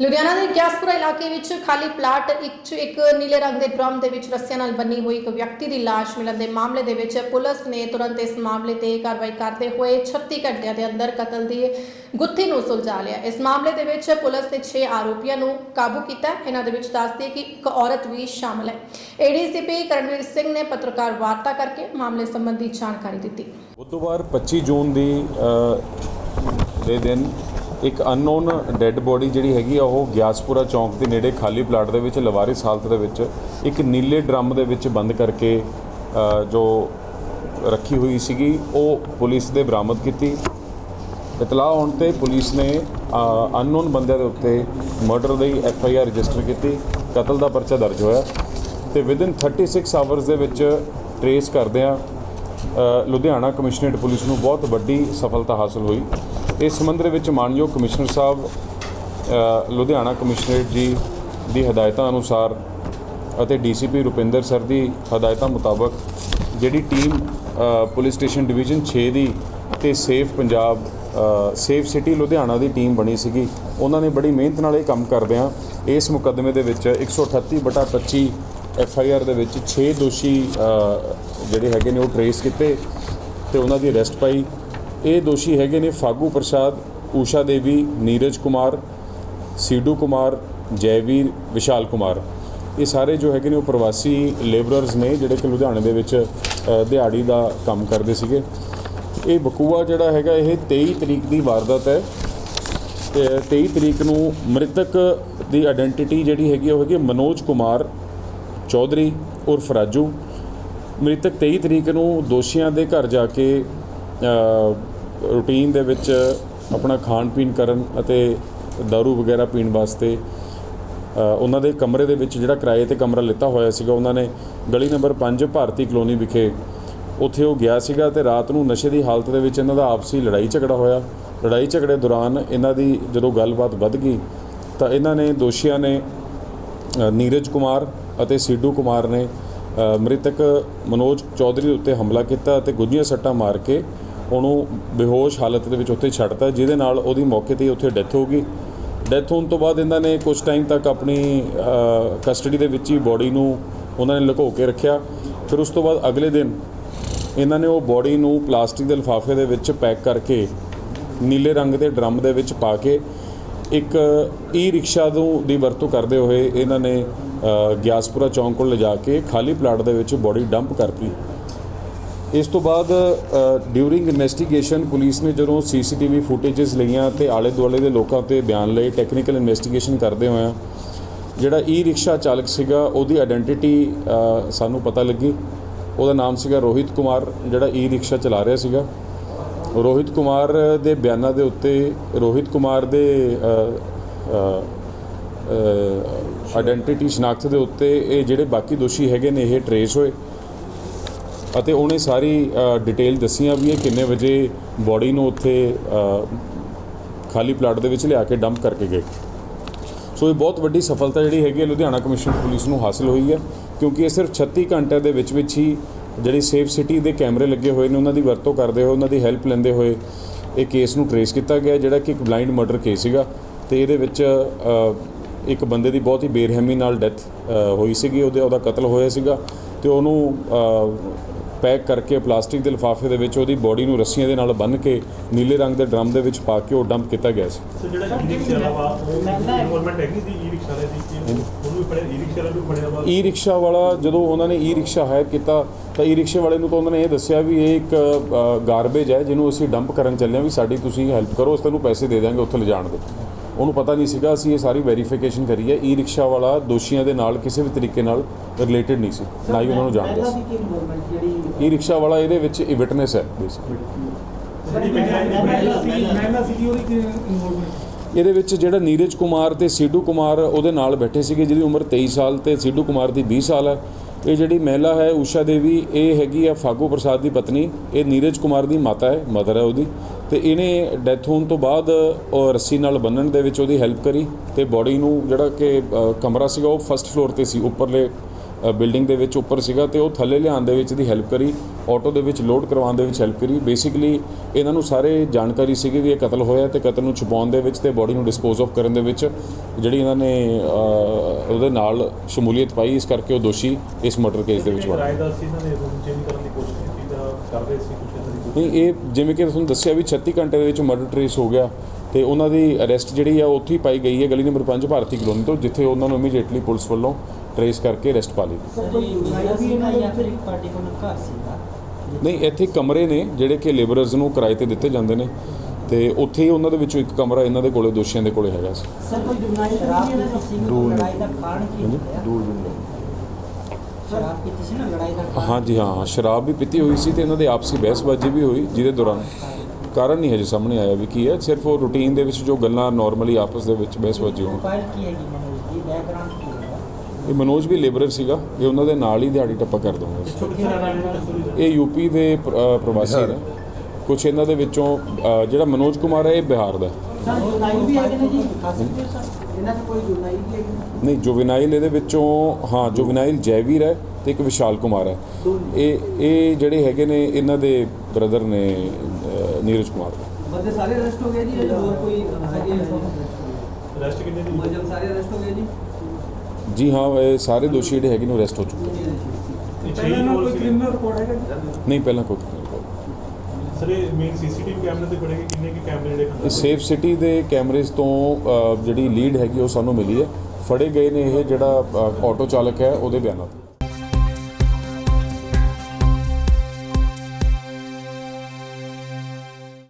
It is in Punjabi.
ਲੁਧਿਆਣਾ ਦੇ ਗਿਆਸਪੁਰਾ ਇਲਾਕੇ ਵਿੱਚ ਖਾਲੀ ਪਲਾਟ ਇੱਕ 'ਚ ਇੱਕ ਨੀਲੇ ਰੰਗ ਦੇ ਡਰਮ ਦੇ ਵਿੱਚ ਰੱਸਿਆਂ ਨਾਲ ਬੰਨੀ ਹੋਈ ਇੱਕ ਵਿਅਕਤੀ ਦੀ ਲਾਸ਼ ਮਿਲਣ ਦੇ ਮਾਮਲੇ ਦੇ ਵਿੱਚ ਪੁਲਿਸ ਨੇ ਤੁਰੰਤ ਇਸ ਮਾਮਲੇ ਤੇ ਕਾਰਵਾਈ ਕਰਦੇ ਹੋਏ 36 ਘੰਟਿਆਂ ਦੇ ਅੰਦਰ ਕਤਲ ਦੀ ਗੁੱਥੀ ਨੂੰ ਸੁਲਝਾ ਲਿਆ। ਇਸ ਮਾਮਲੇ ਦੇ ਵਿੱਚ ਪੁਲਿਸ ਨੇ 6 ਆਰੋਪੀਆਂ ਨੂੰ ਕਾਬੂ ਕੀਤਾ। ਇਹਨਾਂ ਦੇ ਵਿੱਚ ਦੱਸਦੀ ਕਿ ਇੱਕ ਔਰਤ ਵੀ ਸ਼ਾਮਲ ਹੈ। ਏਡੀਸੀਪੀ ਕਰਨਵੀਰ ਸਿੰਘ ਨੇ ਪੱਤਰਕਾਰ ਵਾਰਤਾ ਕਰਕੇ ਮਾਮਲੇ ਸੰਬੰਧੀ ਜਾਣਕਾਰੀ ਦਿੱਤੀ। ਬੁੱਧਵਾਰ 25 ਜੂਨ ਦੀ ਦੇ ਦਿਨ ਇੱਕ ਅਨਨੋਨ ਡੈੱਡ ਬੋਡੀ ਜਿਹੜੀ ਹੈਗੀ ਆ ਉਹ ਗਿਆਸਪੁਰਾ ਚੌਂਕ ਦੇ ਨੇੜੇ ਖਾਲੀ ਪਲਾਟ ਦੇ ਵਿੱਚ ਲਵਾਰਿਸ ਹਾਲਤ ਦੇ ਵਿੱਚ ਇੱਕ ਨੀਲੇ ਡਰਮ ਦੇ ਵਿੱਚ ਬੰਦ ਕਰਕੇ ਜੋ ਰੱਖੀ ਹੋਈ ਸੀਗੀ ਉਹ ਪੁਲਿਸ ਦੇ ਬਰਾਮਦ ਕੀਤੀ। ਇਤਲਾਹ ਹੋਣ ਤੇ ਪੁਲਿਸ ਨੇ ਅਨਨੋਨ ਬੰਦਿਆਂ ਦੇ ਉੱਤੇ ਮਰਡਰ ਦੀ ਐਫ ਆਈ ਆਰ ਰਜਿਸਟਰ ਕੀਤੀ ਕਤਲ ਦਾ ਪਰਚਾ ਦਰਜ ਹੋਇਆ ਤੇ ਵਿਦਿਨ 36 ਆਵਰਸ ਦੇ ਵਿੱਚ ਟਰੇਸ ਕਰਦਿਆਂ ਅ, ਲੁਧਿਆਣਾ ਕਮਿਸ਼ਨਰੇਟ ਪੁਲਿਸ ਨੂੰ ਬਹੁਤ ਵੱਡੀ ਸਫਲਤਾ ਹਾਸਲ ਹੋਈ। ਇਸ ਸੰਬੰਧ ਦੇ ਵਿੱਚ ਮਾਨਯੋਗ ਕਮਿਸ਼ਨਰ ਸਾਹਿਬ ਲੁਧਿਆਣਾ ਕਮਿਸ਼ਨਰੇਟ ਜੀ ਦੀ ਹਦਾਇਤਾਂ ਅਨੁਸਾਰ ਅਤੇ ਡੀਸੀਪੀ ਰੁਪਿੰਦਰ ਸਰ ਦੀ ਹਦਾਇਤਾਂ ਮੁਤਾਬਕ ਜਿਹੜੀ ਟੀਮ ਪੁਲਿਸ ਸਟੇਸ਼ਨ ਡਿਵੀਜ਼ਨ 6 ਦੀ ਤੇ safe Punjab safe city Ludhiana ਦੀ ਟੀਮ ਬਣੀ ਸੀਗੀ, ਉਹਨਾਂ ਨੇ ਬੜੀ ਮਿਹਨਤ ਨਾਲ ਇਹ ਕੰਮ ਕਰਦਿਆਂ ਇਸ ਮੁਕੱਦਮੇ ਦੇ ਵਿੱਚ 138 ਬਟਾ 25 ਐਫ ਆਈ ਆਰ ਦੇ ਵਿੱਚ 6 ਦੋਸ਼ੀ ਜਿਹੜੇ ਹੈਗੇ ਨੇ ਉਹ ਟਰੇਸ ਕੀਤੇ ਤੇ ਉਹਨਾਂ ਦੀ ਅਰੈਸਟ ਪਾਈ। ਇਹ ਦੋਸ਼ੀ ਹੈਗੇ ਨੇ ਫਾਗੂ ਪ੍ਰਸਾਦ, ਊਸ਼ਾ ਦੇਵੀ, ਨੀਰਜ ਕੁਮਾਰ, ਸੀਡੂ ਕੁਮਾਰ, ਜੈਵੀਰ, ਵਿਸ਼ਾਲ ਕੁਮਾਰ। ਇਹ ਸਾਰੇ ਜੋ ਹੈਗੇ ਨੇ ਉਹ ਪ੍ਰਵਾਸੀ ਲੇਬਰਰਸ ਨੇ, ਜਿਹੜੇ ਕਿ ਲੁਧਿਆਣੇ ਦੇ ਵਿੱਚ ਦਿਹਾੜੀ ਦਾ ਕੰਮ ਕਰਦੇ ਸੀਗੇ। ਇਹ ਬਕੂਆ ਜਿਹੜਾ ਹੈਗਾ, ਇਹ 23 ਤਰੀਕ ਦੀ ਵਾਰਦਾਤ ਹੈ। ਤੇ 23 ਤਰੀਕ ਨੂੰ ਮ੍ਰਿਤਕ ਦੀ ਆਇਡੈਂਟੀਟੀ ਜਿਹੜੀ ਹੈਗੀ ਉਹ ਹੈਗੀ ਮਨੋਜ ਕੁਮਾਰ ਚੌਧਰੀ ਉਰਫ ਰਾਜੂ। ਮ੍ਰਿਤਕ 23 ਤਰੀਕ ਨੂੰ ਦੋਸ਼ੀਆਂ ਦੇ ਘਰ ਜਾ ਕੇ ਰੂਟੀਨ ਦੇ ਵਿੱਚ ਆਪਣਾ ਖਾਣ ਪੀਣ ਕਰਨ ਅਤੇ दारू ਵਗੈਰਾ ਪੀਣ ਵਾਸਤੇ ਉਹਨਾਂ ਦੇ ਕਮਰੇ ਦੇ ਵਿੱਚ ਜਿਹੜਾ ਕਿਰਾਏ ਤੇ ਕਮਰਾ ਲਿੱਤਾ ਹੋਇਆ ਸੀਗਾ, ਉਹਨਾਂ ਨੇ ਗਲੀ ਨੰਬਰ 5 ਭਾਰਤੀ ਕਲੋਨੀ ਵਿਖੇ ਉੱਥੇ ਉਹ ਗਿਆ ਸੀਗਾ ਤੇ ਰਾਤ ਨੂੰ ਨਸ਼ੇ ਦੀ ਹਾਲਤ ਦੇ ਵਿੱਚ ਇਹਨਾਂ ਦਾ ਆਪਸੀ ਲੜਾਈ ਝਗੜਾ ਹੋਇਆ। ਲੜਾਈ ਝਗੜੇ ਦੌਰਾਨ ਇਹਨਾਂ ਦੀ ਜਦੋਂ ਗੱਲਬਾਤ ਵੱਧ ਗਈ ਤਾਂ ਇਹਨਾਂ ਨੇ ਦੋਸ਼ੀਆਂ ਨੇ ਨੀਰਜ ਕੁਮਾਰ ਅਤੇ ਸੀਡੂ ਕੁਮਾਰ ਨੇ ਮ੍ਰਿਤਕ ਮਨੋਜ ਚੌਧਰੀ ਉੱਤੇ ਹਮਲਾ ਕੀਤਾ ਅਤੇ ਗੁੱਝੀਆਂ ਸੱਟਾਂ ਮਾਰ ਕੇ ਉਹਨੂੰ ਬੇਹੋਸ਼ ਹਾਲਤ ਦੇ ਵਿੱਚ ਉੱਥੇ ਛੱਡਤਾ, ਜਿਹਦੇ ਨਾਲ ਉਹਦੀ ਮੌਕੇ ਤੇ ਹੀ ਉੱਥੇ ਡੈਥ ਹੋ ਗਈ। ਡੈਥ ਹੋਣ ਤੋਂ ਬਾਅਦ ਇਹਨਾਂ ਨੇ ਕੁਝ ਟਾਈਮ ਤੱਕ ਆਪਣੀ ਕਸਟਡੀ ਦੇ ਵਿੱਚ ਹੀ ਬੋਡੀ ਨੂੰ ਉਹਨਾਂ ਨੇ ਲੁਕੋ ਕੇ ਰੱਖਿਆ। ਫਿਰ ਉਸ ਤੋਂ ਬਾਅਦ ਅਗਲੇ ਦਿਨ ਇਹਨਾਂ ਨੇ ਉਹ ਬੋਡੀ ਨੂੰ ਪਲਾਸਟਿਕ ਦੇ ਲਿਫਾਫੇ ਦੇ ਵਿੱਚ ਪੈਕ ਕਰਕੇ ਨੀਲੇ ਰੰਗ ਦੇ ਡਰਮ ਦੇ ਵਿੱਚ ਪਾ ਕੇ ਇੱਕ ਈ ਰਿਕਸ਼ਾ ਨੂੰ ਦੀ ਵਰਤੋਂ ਕਰਦੇ ਹੋਏ ਇਹਨਾਂ ਨੇ ਗਿਆਸਪੁਰਾ ਚੌਂਕ ਕੋਲ ਲਿਜਾ ਕੇ ਖਾਲੀ ਪਲਾਟ ਦੇ ਵਿੱਚ ਬੋਡੀ ਡੰਪ ਕਰਤੀ ਇਸ ਤੋਂ ਬਾਅਦ ਡਿਊਰਿੰਗ ਇਨਵੈਸਟੀਗੇਸ਼ਨ ਪੁਲਿਸ ਨੇ ਜਦੋਂ ਸੀਸੀਟੀਵੀ ਫੁਟੇजेस ਲਈਆਂ ਤੇ ਆਲੇ ਦੁਆਲੇ ਦੇ ਲੋਕਾਂ ਤੇ ਬਿਆਨ ਲਏ ਟੈਕਨੀਕਲ ਇਨਵੈਸਟੀਗੇਸ਼ਨ ਕਰਦੇ ਹੋਇਆ, ਜਿਹੜਾ ਈ ਰਿਕਸ਼ਾ ਚਾਲਕ ਸੀਗਾ, ਉਹਦੀ ਆਇਡੈਂਟੀਟੀ ਸਾਨੂੰ ਪਤਾ ਲੱਗੀ। ਉਹਦਾ ਨਾਮ ਸੀਗਾ ਰੋਹਿਤ ਕੁਮਾਰ, ਜਿਹੜਾ ਈ ਰਿਕਸ਼ਾ ਚਲਾ ਰਿਹਾ ਸੀਗਾ। ਰੋਹਿਤ ਕੁਮਾਰ ਦੇ ਬਿਆਨਾਂ ਦੇ ਉੱਤੇ, ਰੋਹਿਤ ਕੁਮਾਰ ਦੇ ਆਇਡੈਂਟੀਟੀ ਸ਼ਨਾਖਤ ਦੇ ਉੱਤੇ ਇਹ ਜਿਹੜੇ ਬਾਕੀ ਦੋਸ਼ੀ ਹੈਗੇ ਨੇ, ਇਹ ਟਰੇਸ ਹੋਏ। ਅਤੇ ਉਹਨੇ ਸਾਰੀ ਡਿਟੇਲ ਦੱਸੀਆਂ ਵੀ ਇਹ ਕਿੰਨੇ ਵਜੇ ਬੋਡੀ ਨੂੰ ਉੱਥੇ ਖਾਲੀ ਪਲਾਟ ਦੇ ਵਿੱਚ ਲਿਆ ਕੇ ਡੰਪ ਕਰਕੇ ਗਏ। ਸੋ ਇਹ ਬਹੁਤ ਵੱਡੀ ਸਫਲਤਾ ਜਿਹੜੀ ਹੈਗੀ ਹੈ, ਲੁਧਿਆਣਾ ਕਮਿਸ਼ਨ ਪੁਲਿਸ ਨੂੰ ਹਾਸਲ ਹੋਈ ਹੈ, ਕਿਉਂਕਿ ਇਹ ਸਿਰਫ 36 ਘੰਟਿਆਂ ਦੇ ਵਿੱਚ ਵਿੱਚ ਹੀ ਜਿਹੜੀ ਸੇਫ ਸਿਟੀ ਦੇ ਕੈਮਰੇ ਲੱਗੇ ਹੋਏ ਨੇ, ਉਹਨਾਂ ਦੀ ਵਰਤੋਂ ਕਰਦੇ ਹੋਏ, ਉਹਨਾਂ ਦੀ ਹੈਲਪ ਲੈਂਦੇ ਹੋਏ ਇਹ ਕੇਸ ਨੂੰ ਟਰੇਸ ਕੀਤਾ ਗਿਆ, ਜਿਹੜਾ ਕਿ ਇੱਕ ਬਲਾਈਂਡ ਮਰਡਰ ਕੇਸ ਸੀਗਾ। ਤੇ ਇਹਦੇ ਵਿੱਚ ਇੱਕ ਬੰਦੇ ਦੀ ਬਹੁਤ ਹੀ ਬੇਰਹਿਮੀ ਨਾਲ ਡੈਥ ਹੋਈ ਸੀਗੀ, ਉਹਦੇ, ਉਹਦਾ ਕਤਲ ਹੋਇਆ ਸੀਗਾ। ਤੇ ਉਹਨੂੰ ਪੈਕ ਕਰਕੇ ਪਲਾਸਟਿਕ ਦੇ ਲਿਫਾਫੇ ਦੇ ਵਿੱਚ ਉਹਦੀ ਬੋਡੀ ਨੂੰ ਰੱਸੀਆਂ ਦੇ ਨਾਲ ਬੰਨ੍ਹ ਕੇ ਨੀਲੇ ਰੰਗ ਦੇ ਡਰਮ ਦੇ ਵਿੱਚ ਪਾ ਕੇ ਉਹ ਡੰਪ ਕੀਤਾ ਗਿਆ ਸੀ। ਸੋ ਜਿਹੜਾ ਈ ਰਿਕਸ਼ਾ ਵਾ ਉਹ ਇਨਵੋਲਵਮੈਂਟ ਹੈਗੀ ਸੀ ਈ ਰਿਕਸ਼ਾ ਦੇ ਵਿੱਚ ਉਹਨੂੰ ਵੀ ਫੜਿਆ ਈ ਰਿਕਸ਼ਾ ਵਾਲਾ ਵੀ ਫੜਿਆ ਵਾ? ਈ ਰਿਕਸ਼ਾ ਵਾਲਾ ਜਦੋਂ ਉਹਨਾਂ ਨੇ ਈ ਰਿਕਸ਼ਾ ਹਾਇਰ ਕੀਤਾ ਤਾਂ ਈ ਰਿਕਸ਼ੇ ਵਾਲੇ ਨੂੰ ਤਾਂ ਉਹਨਾਂ ਨੇ ਇਹ ਦੱਸਿਆ ਵੀ ਇਹ ਇੱਕ ਗਾਰਬੇਜ ਹੈ ਜਿਹਨੂੰ ਅਸੀਂ ਡੰਪ ਕਰਨ ਚੱਲੇ ਹਾਂ ਵੀ ਸਾਡੀ ਤੁਸੀਂ ਹੈਲਪ ਕਰੋ ਅਸੀਂ ਤੁਹਾਨੂੰ ਪੈਸੇ ਦੇ ਦਿਆਂਗੇ ਉੱਥੇ ਲਿਜਾਣ ਦੇ। ਉਹਨੂੰ ਪਤਾ ਨਹੀਂ ਸੀਗਾ ਅਸੀਂ ਇਹ ਸਾਰੀ ਵੈਰੀਫਿਕੇਸ਼ਨ ਕਰੀ ਹੈ। ਈ ਰਿਕਸ਼ਾ ਵਾਲਾ ਦੋਸ਼ੀਆਂ ਦੇ ਨਾਲ ਕਿਸੇ ਵੀ ਤਰੀਕੇ ਨਾਲ ਰਿਲੇਟਡ ਨਹੀਂ ਸੀ ਨਾ ਹੀ ਉਹਨਾਂ ਨੂੰ ਜਾਣਦਾ ਸੀ। ਈ ਰਿਕਸ਼ਾ ਵਾਲਾ ਇਹਦੇ ਵਿੱਚ ਇਹ ਵਿਟਨੈਸ ਹੈ ਇਹਦੇ ਵਿੱਚ ਜਿਹੜਾ ਨੀਰਜ ਕੁਮਾਰ ਤੇ ਸੀਡੂ ਕੁਮਾਰ ਉਹਦੇ ਨਾਲ ਬੈਠੇ ਸੀਗੇ ਜਿਹਦੀ ਉਮਰ 23 ਸਾਲ ਤੇ ਸੀਡੂ ਕੁਮਾਰ ਦੀ 20 ਸਾਲ ਹੈ। ਇਹ ਜਿਹੜੀ ਮਹਿਲਾ ਹੈ, ਊਸ਼ਾ ਦੇਵੀ, ਇਹ ਹੈਗੀ ਆ ਫਾਗੂ ਪ੍ਰਸਾਦ ਦੀ ਪਤਨੀ। ਇਹ ਨੀਰਜ ਕੁਮਾਰ ਦੀ ਮਾਤਾ ਹੈ, ਮਦਰ ਹੈ ਉਹਦੀ। ਤੇ ਇਹਨੇ ਡੈਥ ਹੋਣ ਤੋਂ ਬਾਅਦ ਉਹ ਰੱਸੀ ਨਾਲ ਬੰਨਣ ਦੇ ਵਿੱਚ ਉਹਦੀ ਹੈਲਪ ਕਰੀ ਤੇ ਬੋਡੀ ਨੂੰ ਜਿਹੜਾ ਕਿ ਕਮਰਾ ਸੀਗਾ, ਉਹ ਫਸਟ ਫਲੋਰ ਤੇ ਸੀ, ਉੱਪਰਲੇ ਬਿਲਡਿੰਗ ਦੇ ਵਿੱਚ ਉੱਪਰ ਸੀਗਾ ਤੇ ਉਹ ਥੱਲੇ ਲਿਆਉਣ ਦੇ ਵਿੱਚ ਦੀ ਹੈਲਪ ਕਰੀ ਆਟੋ ਦੇ ਵਿੱਚ ਲੋਡ ਕਰਵਾਉਣ ਦੇ ਵਿੱਚ ਹੈਲਪ ਕਰੀ। ਬੇਸਿਕਲੀ ਇਹਨਾਂ ਨੂੰ ਸਾਰੇ ਜਾਣਕਾਰੀ ਸੀਗੀ ਵੀ ਇਹ ਕਤਲ ਹੋਇਆ ਤੇ ਕਤਲ ਨੂੰ ਛੁਪਾਉਣ ਦੇ ਵਿੱਚ ਤੇ ਬੋਡੀ ਨੂੰ ਡਿਸਪੋਜ਼ ਆਫ ਕਰਨ ਦੇ ਵਿੱਚ ਜਿਹੜੀ ਇਹਨਾਂ ਨੇ ਉਹਦੇ ਨਾਲ ਸ਼ਮੂਲੀਅਤ ਪਾਈ। ਇਸ ਕਰਕੇ ਉਹ ਦੋਸ਼ੀ ਇਸ ਮਰਡਰ ਕੇਸ ਦੇ ਵਿੱਚ ਬਣ ਗਏ। ਕਿਰਾਏਦਾਰ ਸੀ ਇਹਨਾਂ ਨੇ ਰੂਮ ਚੇਂਜ ਕਰਨ ਦੀ ਕੋਸ਼ਿਸ਼ ਕੀਤੀ ਤਾਂ ਕਰਦੇ ਸੀ ਕੁਛ ਇਹਨਾਂ ਦੀ ਨਹੀਂ ਇਹ ਜਿਵੇਂ ਕਿ ਤੁਹਾਨੂੰ ਦੱਸਿਆ ਵੀ 36 ਘੰਟੇ ਦੇ ਵਿੱਚ ਮਰਡਰ ਟ੍ਰੇਸ ਹੋ ਗਿਆ ਤੇ ਉਹਨਾਂ ਦੀ ਅਰੈਸਟ ਜਿਹੜੀ ਆ ਉੱਥੇ ਹੀ ਪਾਈ ਗਈ ਹੈ ਗਲੀ ਨੰਬਰ 5 ਭਾਰਤੀ ਕਲੋਨੀ ਤੋਂ ਜਿੱਥੇ ਉਹਨਾਂ ਨੂੰ ਇਮੀਡੀਏਟਲੀ ਪੁਲਿਸ ਵੱਲੋਂ ਟ੍ਰੇਸ ਕਰਕੇ ਅਰੈਸਟ ਪਾ ਲਈ। ਨਹੀਂ ਇੱਥੇ ਕਮਰੇ ਨੇ ਜਿਹੜੇ ਕਿ ਲੇਬਰਰਸ ਨੂੰ ਕਿਰਾਏ ਤੇ ਦਿੱਤੇ ਜਾਂਦੇ ਨੇ। ਤੇ ਉੱਥੇ ਹੀ ਉਹਨਾਂ ਦੇ ਵਿੱਚੋਂ ਇੱਕ ਕਮਰਾ ਇਹਨਾਂ ਦੇ ਕੋਲੇ ਦੋਸ਼ੀਆਂ ਦੇ ਕੋਲੇ ਹੈਗਾ ਸੀ। ਸਰ ਕੋਈ ਜੁਨਾਈ ਸ਼ਰਾਬ ਪੀਤੀ ਸੀ ਲੜਾਈ ਦਾ ਕਾਰਨ ਕੀ ਹੋਇਆ? ਸ਼ਰਾਬ ਪੀਤੀ ਸੀ ਨਾ ਲੜਾਈ ਦਾ ਕਾਰਨ? ਹਾਂਜੀ ਹਾਂ ਸ਼ਰਾਬ ਵੀ ਪੀਤੀ ਹੋਈ ਸੀ ਤੇ ਇਹਨਾਂ ਦੇ ਆਪਸੀ ਬਹਿਸਬਾਜ਼ੀ ਵੀ ਹੋਈ ਜਿਹਦੇ ਦੌਰਾਨ। ਕਾਰਨ ਨਹੀਂ ਹਜੇ ਸਾਹਮਣੇ ਆਇਆ ਵੀ ਕੀ ਹੈ ਸਿਰਫ ਉਹ ਰੂਟੀਨ ਦੇ ਵਿੱਚ ਜੋ ਗੱਲਾਂ ਨਾਰਮਲੀ ਆਪਸ ਦੇ ਵਿੱਚ ਬਹਿਸਬਾਜ਼ੀ ਹੋਣ। ਕੀ ਹੈਗੀ ਮਨੋਜ ਦੀ ਬੈਕਗ੍ਰਾਉਂਡ ਇਹ ਮਨੋਜ ਵੀ ਲੇਬਰਰ ਸੀਗਾ ਇਹ ਉਹਨਾਂ ਦੇ ਨਾਲ ਹੀ ਦਿਹਾੜੀ ਟੱਪਾ ਕਰ ਛੋਟੇ ਇਹ ਯੂਪੀ ਦੇ ਪ੍ਰਵਾਸੀ ਨੇ। ਕੁਝ ਇਹਨਾਂ ਦੇ ਵਿੱਚੋਂ ਜਿਹੜਾ ਮਨੋਜ ਕੁਮਾਰ ਹੈ ਇਹ ਬਿਹਾਰ ਦਾ ਨਹੀਂ ਜੋਵਿਨਾਈਲ ਇਹਦੇ ਵਿੱਚੋਂ ਹਾਂ ਜੋਵਿਨਾਈਲ ਜੈਵੀਰ ਹੈ ਤੇ ਇੱਕ ਵਿਸ਼ਾਲ ਕੁਮਾਰ ਹੈ। ਇਹ ਇਹ ਜਿਹੜੇ ਹੈਗੇ ਨੇ ਇਹਨਾਂ ਦੇ ਬ੍ਰਦਰ ਨੇ ਨੀਰਜ ਕੁਮਾਰ ਬੰਦੇ ਸਾਰੇ ਅਰੈਸਟ ਹੋ ਗਏ ਜੀ ਹੋਰ ਕੋਈ ਹੈਗੇ ਰੈਸਟ ਕਿੰਨੇ ਦੀ? ਮੁਲਜ਼ਮ ਸਾਰੇ ਅਰੈਸਟ ਹੋ ਗਏ ਜੀ? ਜੀ ਹਾਂ ਇਹ ਸਾਰੇ ਦੋਸ਼ੀ ਜਿਹੜੇ ਹੈਗੇ ਨੇ ਅਰੈਸਟ ਹੋ ਚੁੱਕੇ ਨੇ। ਛੇ ਕੋਲ ਸੀ ਰਿਕਾਰਡ ਹੈਗਾ ਜੀ ਨਹੀਂ ਪਹਿਲਾਂ ਕੋਈ ਕੋਈ। ਸਰ ਇਹ ਮੇਨ ਸੀਸੀਟੀਵੀ ਕੈਮਰੇ ਤੇ ਖੜੇ ਕਿੰਨੇ ਕੀ ਕੈਮਰੇ ਜਿਹੜੇ ਖੰਗਾਲ ਸੇਫ ਸਿਟੀ ਦੇ ਕੈਮਰੇਜ਼ ਤੋਂ ਅ, ਜਿਹੜੀ ਲੀਡ ਹੈਗੀ ਉਹ ਸਾਨੂੰ ਮਿਲੀ ਹੈ ਫੜੇ ਗਏ ਨੇ ਇਹ ਜਿਹੜਾ ਅ, ਆਟੋ ਚਾਲਕ ਹੈ ਉਹਦੇ ਬਿਆਨਾਂ ਤੋਂ